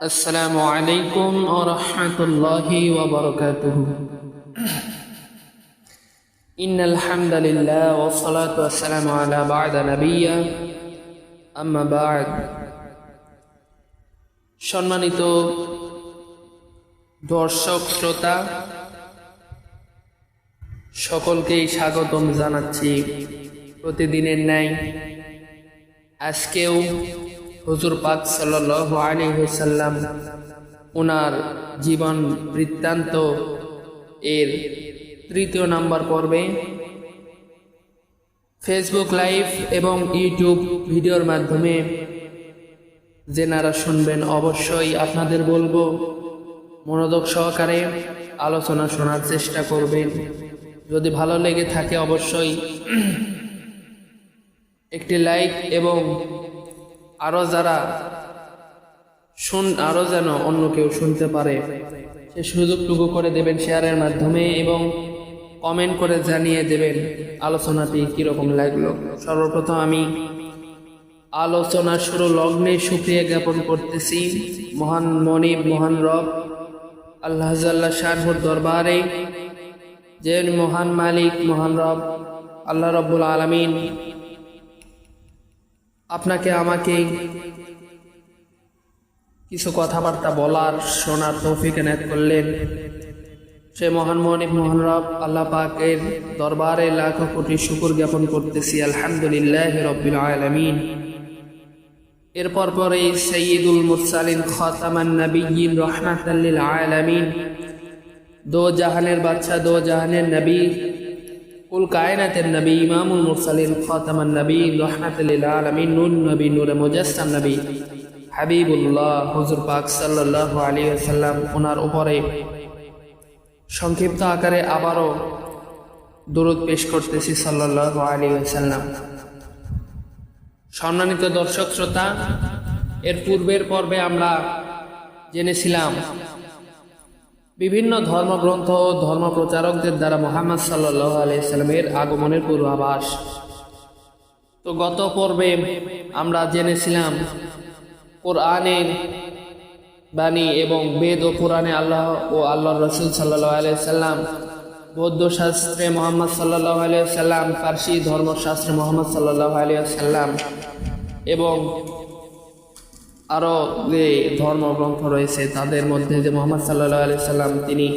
السلام عليكم ورحمة الله وبركاته إن الحمد لله والصلاة والسلام على بعد نبيا أما بعد সম্মানিত দর্শক শ্রোতা সকলকেই স্বাগতম জানাচ্ছি প্রতিদিনের ন্যায় আজকেও হুজুর পাক হুসাল্লাম ওনার জীবন বৃত্তান্ত এর তৃতীয় নাম্বার পর্বে ফেসবুক লাইভ এবং ইউটিউব ভিডিওর মাধ্যমে যেনারা শুনবেন অবশ্যই আপনাদের বলব, মনোযোগ সহকারে আলোচনা শোনার চেষ্টা করবেন। যদি ভালো লেগে থাকে অবশ্যই একটি লাইক এবং আরও যারা শুন আরও যেন অন্য কেউ শুনতে পারে, সে সুযোগটুকু করে দেবেন শেয়ারের মাধ্যমে এবং কমেন্ট করে জানিয়ে দেবেন আলোচনাটি কীরকম লাগল। সর্বপ্রথম আমি আলোচনা শুরু লগ্নে সুক্রিয়া জ্ঞাপন করতেছি। মহান মনিব, মহান রব, আল্লাহ শাহর দরবারে। যে মহান মালিক, মহান রব, আল্লাহ রব্বুল আলমিন আপনাকে আমাকে কিছু কথাবার্তা বলার, শোনার তৌফিক এনায়ত করলেন। সে মহান মনিব, মোহন রব, আল্লাহ পাকের দরবারে লাখ কোটি শুকুর জ্ঞাপন করতেছি। আলহামদুলিল্লাহ রব্বিল আলমিন। এরপর পরে সঈদুল মুরসালিন খতামান রহমাতাল্লিল আলামিন। দো জাহানের বাদশাহ, দো জাহানের নবী কুল কায়নাতের নবী, ইমামুল মুরসালিন, খতামান নবী রহমাতুল্লিল আলমিন, নুন নবী, নূর মুজাসসাম নবী। হাবিবুল্লাহ, হুজুর পাক সাল্লাহ আলী সাল্লাম ওনার উপরে সংক্ষিপ্ত আকারে আবারও দরুদ পেশ করতেছি সাল্লাহ আলী সাল্লাম সম্মানিত দর্শক, শ্রোতা, এর পূর্বের পর্বে আমরা জেনেছিলাম বিভিন্ন ধর্মগ্রন্থ ও ধর্ম প্রচারকদের দ্বারা মোহাম্মদ সাল্লাহ আলাইসাল্লামের আগমনের পূর্বাভাস। তো গত পর্বে আমরা জেনেছিলাম কোরআনের বাণী এবং বেদ ও পুরাণে আল্লাহ ও আল্লাহ রসুল সাল্লাহ আলাইসাল্লাম বৌদ্ধ শাস্ত্রে মোহাম্মদ সাল্লাহ আলিয়াল্লাম ফার্সি ধর্মশাস্ত্রে মোহাম্মদ সাল্লাহ আলিয়া সাল্লাম এবং আরও যে ধর্মগ্রন্থ রয়েছে, তাদের মধ্যে যে মোহাম্মদ সাল্লাহ আলি সাল্লাম তিনি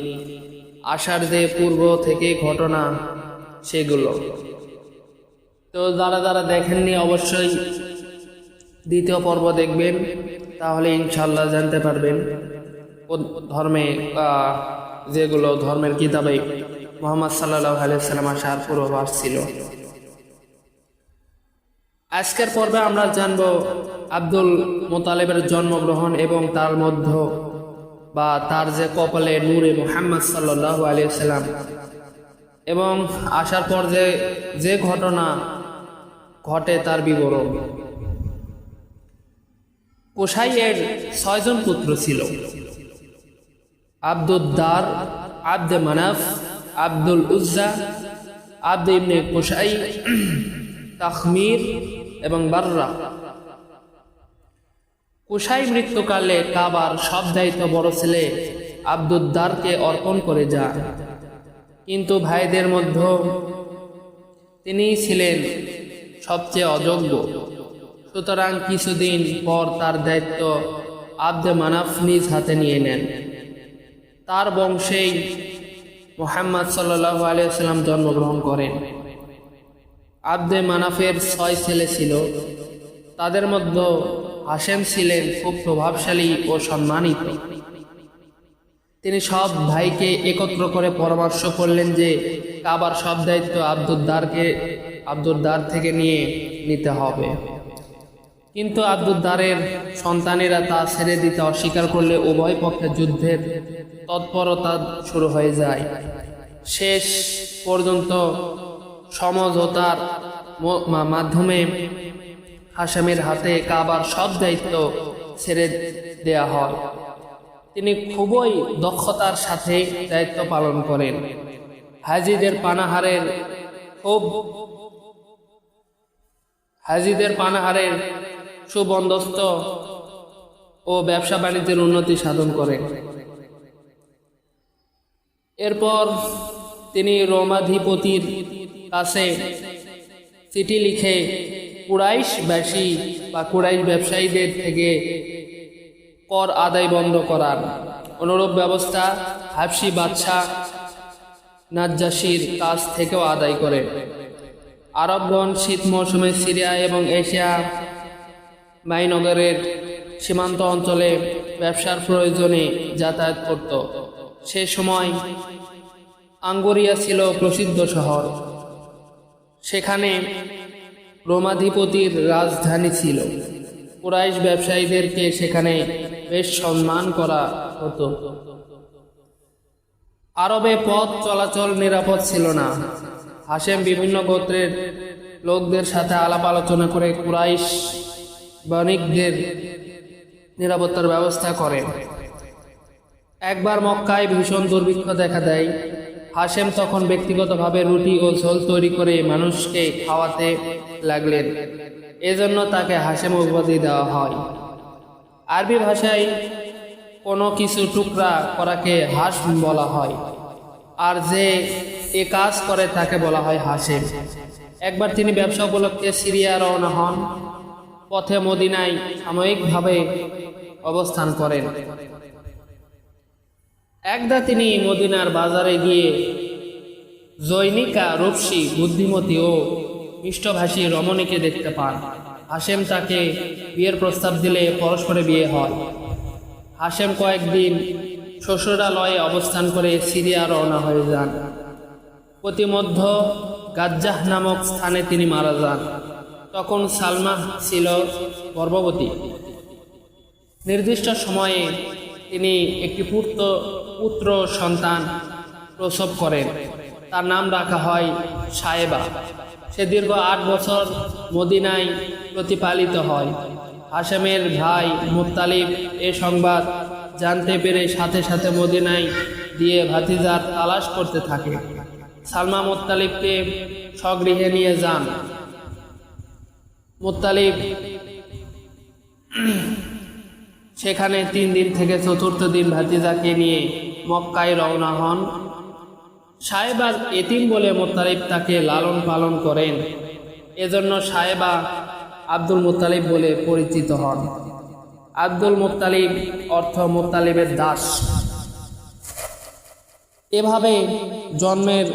আসার যে পূর্ব থেকে ঘটনা সেগুলো। তো যারা যারা দেখেননি, অবশ্যই দ্বিতীয় পর্ব দেখবেন, তাহলে ইনশাল্লাহ জানতে পারবেন ধর্মে যেগুলো ধর্মের কিতাবে মোহাম্মদ সাল্লাহ আলিয়াল্লাম আসার পূর্বাভাস ছিল। আজকের পর্বে আমরা জানব আব্দুল মোতালেবের জন্মগ্রহণ এবং তার মধ্য বা তার যে কপালে নূরে মোহাম্মদ সাল্লাহ আলিয়াল্লাম এবং আসার পর যে যে ঘটনা ঘটে তার বিবরণ। কোসাইয়ের ছয়জন পুত্র ছিল। আব্দুদ্দার আব্দে মানাফ, আব্দুল উজ্জা, আব্দে ইবনে কোসাই, তাখমির এবং বাররা। কুসাই মৃত্যুকালে কাবার সব দায়িত্ব বড় ছেলে আব্দুদ্দারকে অর্পণ করে যান। কিন্তু ভাইদের মধ্যে তিনি ছিলেন সবচেয়ে অযোগ্য। সুতরাং কিছুদিন পর তার দায়িত্ব আব্দে মানাফ নিজ হাতে নিয়ে নেন। তার বংশেই মোহাম্মদ সাল্লাহ আলিয়াল্লাম জন্মগ্রহণ করেন। আব্দে মানাফের ছয় ছেলে ছিল। তাদের মধ্যে হাসেম ছিলেন খুব প্রভাবশালী ও সম্মানিত। তিনি সব ভাইকে একত্র করে পরামর্শ করলেন যে কাবার সব দায়িত্ব আব্দুদ্দারকে, আব্দুদ্দার থেকে নিয়ে নিতে হবে। কিন্তু আব্দুদ্দারের সন্তানেরা তা ছেড়ে দিতে অস্বীকার করলে উভয় পক্ষে যুদ্ধের তৎপরতা শুরু হয়ে যায়। শেষ পর্যন্ত সমঝোতার মাধ্যমে হাসামের হাতে কাবার সব দায়িত্ব ছেড়ে দেয়া হয়। তিনি খুবই দক্ষতার সাথে দায়িত্ব পালন করেন। হাজিদের পানাহারের খুব, হাজিদের পানাহারের সুবন্দস্ত ও ব্যবসা বাণিজ্যের উন্নতি সাধন করেন। এরপর তিনি রোমাধিপতির কাছে চিঠি লিখে কুরাইশবাসী বা কুরাইশ ব্যবসায়ীদের থেকে কর আদায় বন্ধ করার অনুরূপ ব্যবস্থা হাফসি বাদশাহ নাজ্জাসির কাছ থেকেও আদায় করেন আরবগণ শীত মৌসুমে সিরিয়া এবং এশিয়া মাইনগরের সীমান্ত অঞ্চলে ব্যবসার প্রয়োজনে যাতায়াত করত। সে সময় আঙ্গুরিয়া ছিল প্রসিদ্ধ শহর। সেখানে রোমাধিপতির রাজধানী ছিল। কুরাইশ ব্যবসায়ীদেরকে সেখানে বেশ সম্মান করা হতো। আরবে পথ চলাচল নিরাপদ ছিল না। হাসেম বিভিন্ন গোত্রের লোকদের সাথে আলাপ আলোচনা করে কুরাইশ বণিকদের নিরাপত্তার ব্যবস্থা করে। একবার মক্কায় ভীষণ দুর্ভিক্ষ দেখা দেয়। হাসেম তখন ব্যক্তিগতভাবে রুটি ও ঝোল তৈরি করে মানুষকে খাওয়াতে লাগলেন। এজন্য তাকে হাসেম উপাধি দেওয়া হয়। আরবি ভাষায় কোনো কিছু টুকরা করাকে হাস বলা হয়। আর যে এ কাজ করে তাকে বলা হয় হাসেম একবার তিনি ব্যবসা উপলক্ষে সিরিয়া রওনা হন। পথে মদিনায় সাময়িকভাবে অবস্থান করেন। একদা তিনি মদিনার বাজারে গিয়ে জৈনিকা, রূপসী, বুদ্ধিমতী ও মিষ্টভাষী রমণীকে দেখতে পান। হাসেম তাকে বিয়ের প্রস্তাব দিলে পরস্পরে বিয়ে হয়। হাসেম কয়েকদিন শ্বশুরালয়ে অবস্থান করে সিরিয়া রওনা হয়ে যান। প্রতিমধ্য গাজ্জাহ নামক স্থানে তিনি মারা যান। তখন সালমা ছিল গর্ভবতী। নির্দিষ্ট সময়ে তিনি একটি পুত্র পুত্র, সন্তান প্রসব করেন। তার নাম রাখা হয় সাহেবা সে দীর্ঘ আট বছর মদিনায় প্রতিপালিত হয়। হাসেমের ভাই মুত্তালিব এ সংবাদ জানতে পেরে সাথে সাথে মদিনায় দিয়ে ভাতিজার তালাশ করতে থাকে। সালমা মুত্তালিবকে স্বগৃহে নিয়ে যান। মুত্তালিব সেখানে তিন দিন থেকে চতুর্থ দিন ভাতিজাকে নিয়ে মক্কায় রওনা হন। সাহেবা এতিম বলে মোত্তালিব তাকে লালন পালন করেন। এজন্য সাহেবা আব্দুল মুত্তালিব বলে পরিচিত হন। আব্দুল মুত্তালিব অর্থ মুত্তালিবের দাস। এভাবে জন্মের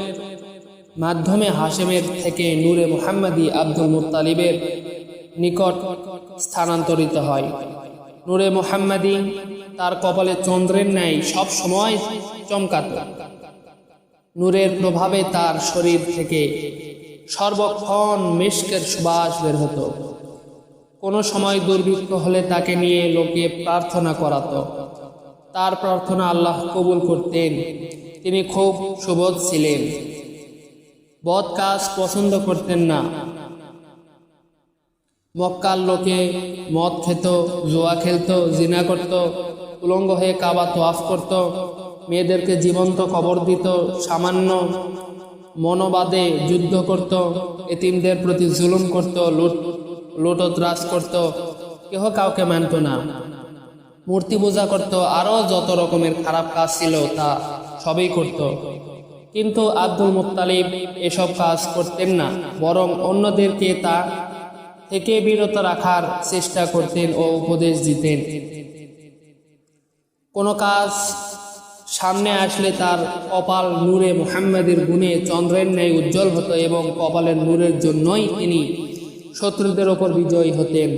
মাধ্যমে হাশেমের থেকে নূরে মুহাম্মাদি আব্দুল মুত্তালিবের নিকট স্থানান্তরিত হয়। নূরে মুহাম্মাদি তার কপালে চন্দ্রের ন্যায় সব সময় চমকাত। নূরের প্রভাবে তার শরীর থেকে সর্বক্ষণ মিষ্কের সুবাস বের হতো। কোনো সময় দুর্ভিক্ষ হলে তাকে নিয়ে লোকে প্রার্থনা করাতো। তার প্রার্থনা আল্লাহ কবুল করতেন। তিনি খুব সুবোধ ছিলেন। বদ কাজ পছন্দ করতেন না। মক্কার লোকে মদ খেত, জোয়া খেলতো, জিনা করত উলঙ্গ হয়ে কাবা তোয়াফ করত। মেয়েদেরকে জীবন্ত কবর দিত, সামান্য মনোবাদে যুদ্ধ করত, এতিমদের প্রতি জুলুম করত, লুট লুটোত্রাস করত। কেহ কাউকে মানত না। মূর্তি পূজা করত, আরও যত রকমের খারাপ কাজ ছিল তা সবই করত। কিন্তু আব্দুল মুত্তালিব এসব কাজ করতেন না, বরং অন্যদেরকে তা থেকে বিরত রাখার চেষ্টা করতেন ও উপদেশ দিতেন। কোনো কাজ সামনে আসলে তার কপাল নূরে মুহাম্মাদের গুণে চন্দ্রের ন্যায় উজ্জ্বল হতো এবং কপালের নূরের জন্যই তিনি শত্রুদের ওপর বিজয়ী হতেন।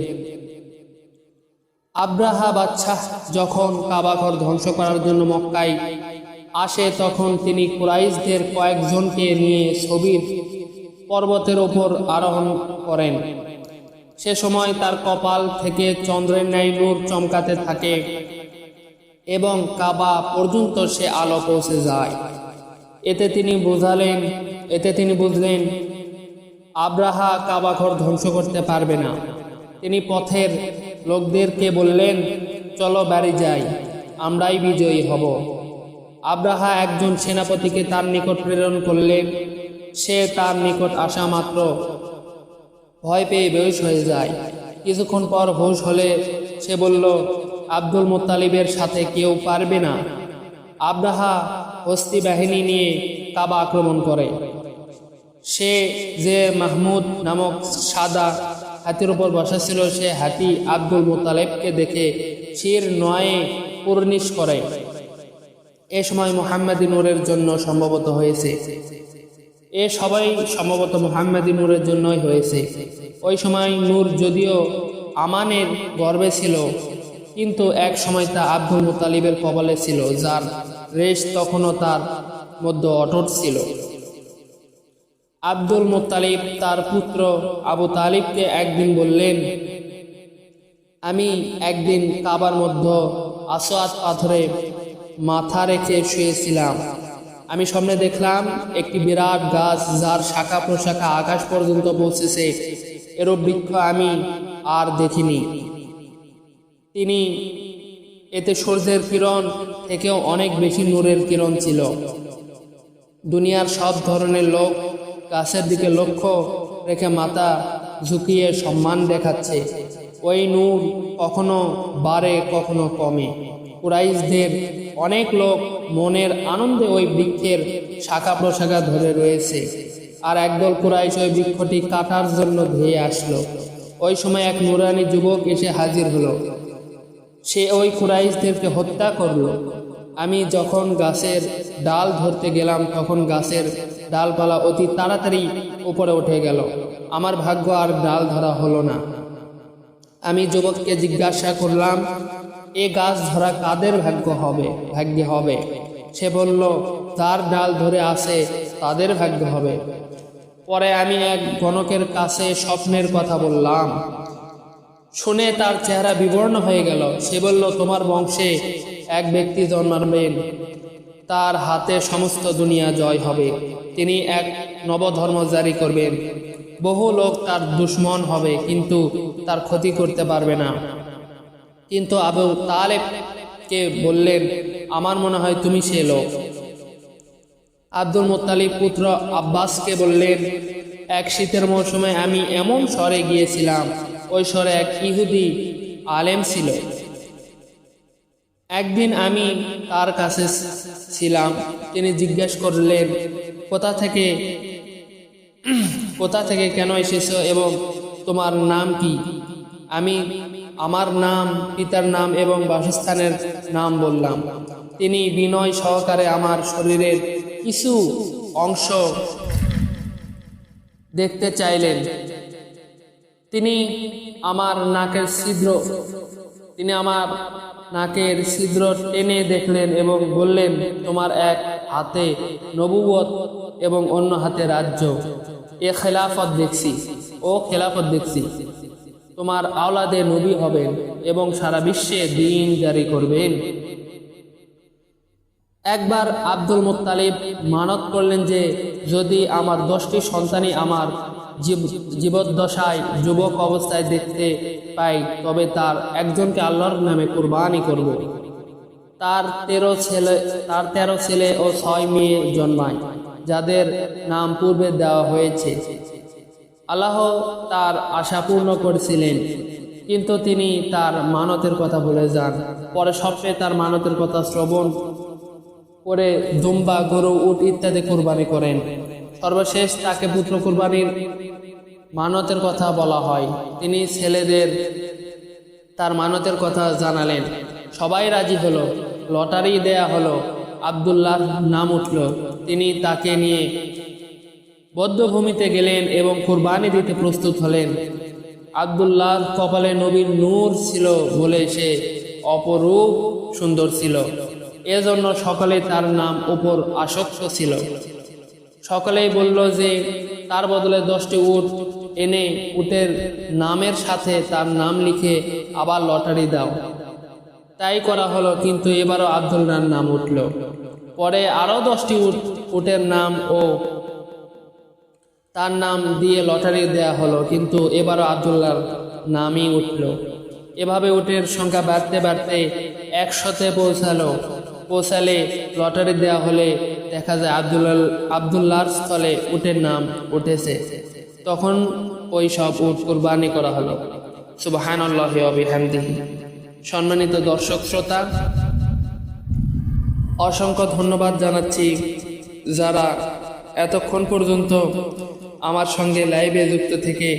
আব্রাহা বাদশাহ যখন কাবাঘর ধ্বংস করার জন্য মক্কায় আসে, তখন তিনি কুরাইশদের কয়েকজনকে নিয়ে ছবির পর্বতের ওপর আরোহণ করেন। সে সময় তার কপাল থেকে চন্দ্রের ন্যায় নূর চমকাতে থাকে। এবং কাবা পর্যন্ত সে আলো পৌঁছে যায়। এতে তিনি বুঝালেন, এতে তিনি বুঝলেন, আব্রাহা কাবাঘর ধ্বংস করতে পারবে না। তিনি পথের লোকদেরকে বললেন, চলো বাড়ি যাই, আমরাই বিজয়ী হব। আব্রাহা একজন সেনাপতিকে তার নিকট প্রেরণ করলেন। সে তার নিকট আসা মাত্র ভয় পেয়ে বেশ হয়ে যায়। কিছুক্ষণ পর হুঁশ হলে সে বলল আব্দুল মোত্তালিবের সাথে কেউ পারবে না। আব্রাহা হস্তি বাহিনী নিয়ে কাবা আক্রমণ করে। সে যে মাহমুদ নামক সাদা হাতির উপর বসা ছিল, সে হাতি আব্দুল মোতালেবকে দেখে শির নয়ে পূর্ণিশ করে। এ সময় মোহাম্মদী নূরের জন্য সম্ভবত হয়েছে। এ সবাই সম্ভবত মোহাম্মদী নূরের জন্যই হয়েছে। ওই সময় নূর যদিও আমানের গর্বে ছিল কিন্তু এক সময় তা আব্দুল মুতালিবের কবলে ছিল, যার রেশ তখনও তার মধ্যে অটট ছিল। আব্দুল মুতালিব তার পুত্র আবু তালিবকে একদিন বললেন, আমি একদিন কাবার মধ্যে আসোয়াদ পাথরে মাথা রেখে শুয়েছিলাম। আমি সামনে দেখলাম একটি বিরাট গাছ, যার শাখা প্রশাখা আকাশ পর্যন্ত পৌঁছেছে। এরূপ বৃক্ষ আমি আর দেখিনি। তিনি এতে সূর্যের কিরণ থেকেও অনেক বেশি নূরের কিরণ ছিল। দুনিয়ার সব ধরনের লোক গাছের দিকে লক্ষ্য রেখে মাথা ঝুঁকিয়ে সম্মান দেখাচ্ছে। ওই নূর কখনো বাড়ে, কখনো কমে। কুরাইশদের অনেক লোক মনের আনন্দে ওই বৃক্ষের শাখা প্রশাখা ধরে রয়েছে। আর একদল কুরাইশ ওই বৃক্ষটি কাটার জন্য ধেয়ে আসলো। ওই সময় এক নুরানি যুবক এসে হাজির হলো। সে ওই কুরাইশদেরকে হত্যা করল। আমি যখন গাছের ডাল ধরতে গেলাম, তখন গাছের ডালপালা অতি তাড়াতাড়ি উপরে উঠে গেল। আমার ভাগ্য আর ডাল ধরা হলো না। আমি যুবককে জিজ্ঞাসা করলাম, এ গাছ ধরা কাদের ভাগ্য হবে? ভাগ্যে হবে? সে বলল তার ডাল ধরে আসে তাদের ভাগ্য হবে। পরে আমি এক গণকের কাছে স্বপ্নের কথা বললাম। শুনে তার চেহারা বিবর্ণ হয়ে গেল। সে বলল, তোমার বংশে এক ব্যক্তি জন্মাবেন। তার হাতে সমস্ত দুনিয়া জয় হবে। তিনি এক নবধর্ম জারি করবেন। বহু লোক তার দুশ্মন হবে, কিন্তু তার ক্ষতি করতে পারবে না। কিন্তু আবু তালেবকে বললেন, আমার মনে হয় তুমি সে লোক। আব্দুল মোত্তালিব পুত্র আব্বাসকে বললেন, এক শীতের মৌসুমে আমি এমন স্বরে গিয়েছিলাম স্বরে এক ইহুদি আলেম ছিল। একদিন আমি তার কাছে ছিলাম। তিনি জিজ্ঞেস করলেন, কোথা থেকে কোথা থেকে কেন এসেছ এবং তোমার নাম কি? আমি আমার নাম, পিতার নাম এবং বাসস্থানের নাম বললাম। তিনি বিনয় সহকারে আমার শরীরের কিছু অংশ দেখতে চাইলেন। তিনি আমার নাকের ছিদ্র, তিনি আমার নাকের ছিদ্র টেনে দেখলেন এবং বললেন, তোমার এক হাতে নবুবত এবং অন্য হাতে রাজ্য। এ খেলাফত দেখছি, ও খেলাফত দেখছি। তোমার আওলাদে নবী হবেন এবং সারা বিশ্বে দিন জারি করবেন। একবার আব্দুল মুত্তালিব মানত করলেন যে, যদি আমার দশটি সন্তানই আমার জীবদ্দশায় যুবক অবস্থায় দেখতে পাই, তবে তার একজনকে আল্লাহর নামে কুরবানি করব। তার তেরো ছেলে তার তেরো ছেলে ও ছয় মেয়ে জন্মায়, যাদের নাম পূর্বে দেওয়া হয়েছে। আল্লাহ তার আশা পূর্ণ করেছিলেন, কিন্তু তিনি তার মানতের কথা বলে যান। পরে স্বপ্নে তার মানতের কথা শ্রবণ করে দুম্বা, গরু, উট ইত্যাদি কোরবানি করেন। সর্বশেষ তাকে পুত্র কোরবানির মানতের কথা বলা হয়। তিনি ছেলেদের তার মানতের কথা জানালেন। সবাই রাজি হলো, লটারি দেয়া হলো, আবদুল্লাহ নাম উঠল। তিনি তাকে নিয়ে বদ্ধভূমিতে গেলেন এবং কোরবানি দিতে প্রস্তুত হলেন। আবদুল্লাহর কপালে নবীর নূর ছিল বলে সে অপরূপ সুন্দর ছিল। এজন্য সকলে তার নাম উপর আসক্ত ছিল। সকলেই বলল যে, তার বদলে দশটি উট এনে উটের নামের সাথে তার নাম লিখে আবার লটারি দাও। তাই করা হলো, কিন্তু এবারও আবদুল্লার নাম উঠল। পরে আরও দশটি উট, উটের নাম ও তার নাম দিয়ে লটারি দেয়া হলো, কিন্তু এবারও আবদুল্লার নামই উঠল। এভাবে উটের সংখ্যা বাড়তে বাড়তে একশতে পৌঁছালো। পৌঁছালে লটারি দেয়া হলে দেখা যায় আবদুল্লাহ আবদুল্লাহর স্থলে উটের নাম উঠেছে। তখন ওই সব উট কুরবানি করা হলো। সুবাহান সম্মানিত দর্শক শ্রোতা, অসংখ্য ধন্যবাদ জানাচ্ছি যারা এতক্ষণ পর্যন্ত আমার সঙ্গে লাইভে যুক্ত থেকে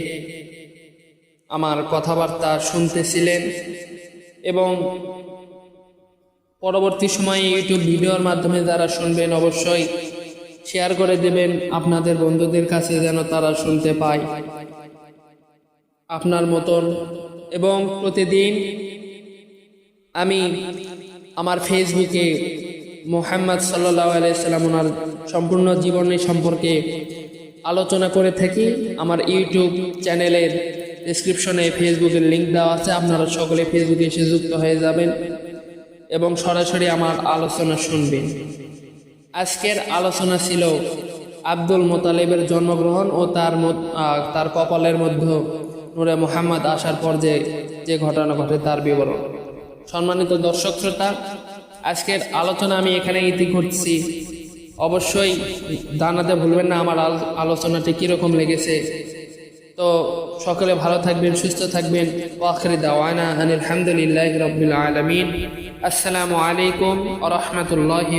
আমার কথাবার্তা শুনতেছিলেন এবং পরবর্তী সময়ে ইউটিউব ভিডিওর মাধ্যমে যারা শুনবেন অবশ্যই শেয়ার করে দেবেন আপনাদের বন্ধুদের কাছে যেন তারা শুনতে পায়। আপনার মতন এবং প্রতিদিন আমি আমার ফেসবুকে মোহাম্মদ সাল্লাহ আলাইসাল্লাম ওনার সম্পূর্ণ জীবনী সম্পর্কে আলোচনা করে থাকি। আমার ইউটিউব চ্যানেলের ডিসক্রিপশনে ফেসবুকের লিঙ্ক দেওয়া আছে। আপনারা সকলে ফেসবুকে এসে যুক্ত হয়ে যাবেন। এবং সরাসরি আমার আলোচনা শুনবেন। আজকের আলোচনা ছিল আব্দুল মোতালেবের জন্মগ্রহণ ও তার তার কপালের মধ্যে নূরে মোহাম্মদ আসার পর যে যে ঘটনা ঘটে তার বিবরণ। সম্মানিত দর্শক শ্রোতা, আজকের আলোচনা আমি এখানে ইতি করছি। অবশ্যই জানাতে ভুলবেন না আমার আলোচনাটি কীরকম লেগেছে তো সকলে ভালো থাকবেন, সুস্থ থাকবেন। ওয়াখরি দাওয়ানা আলহামদুলিল্লাহ রবিল আলমিন। আসসালামু আলাইকুম আ রহমতুল্লাহি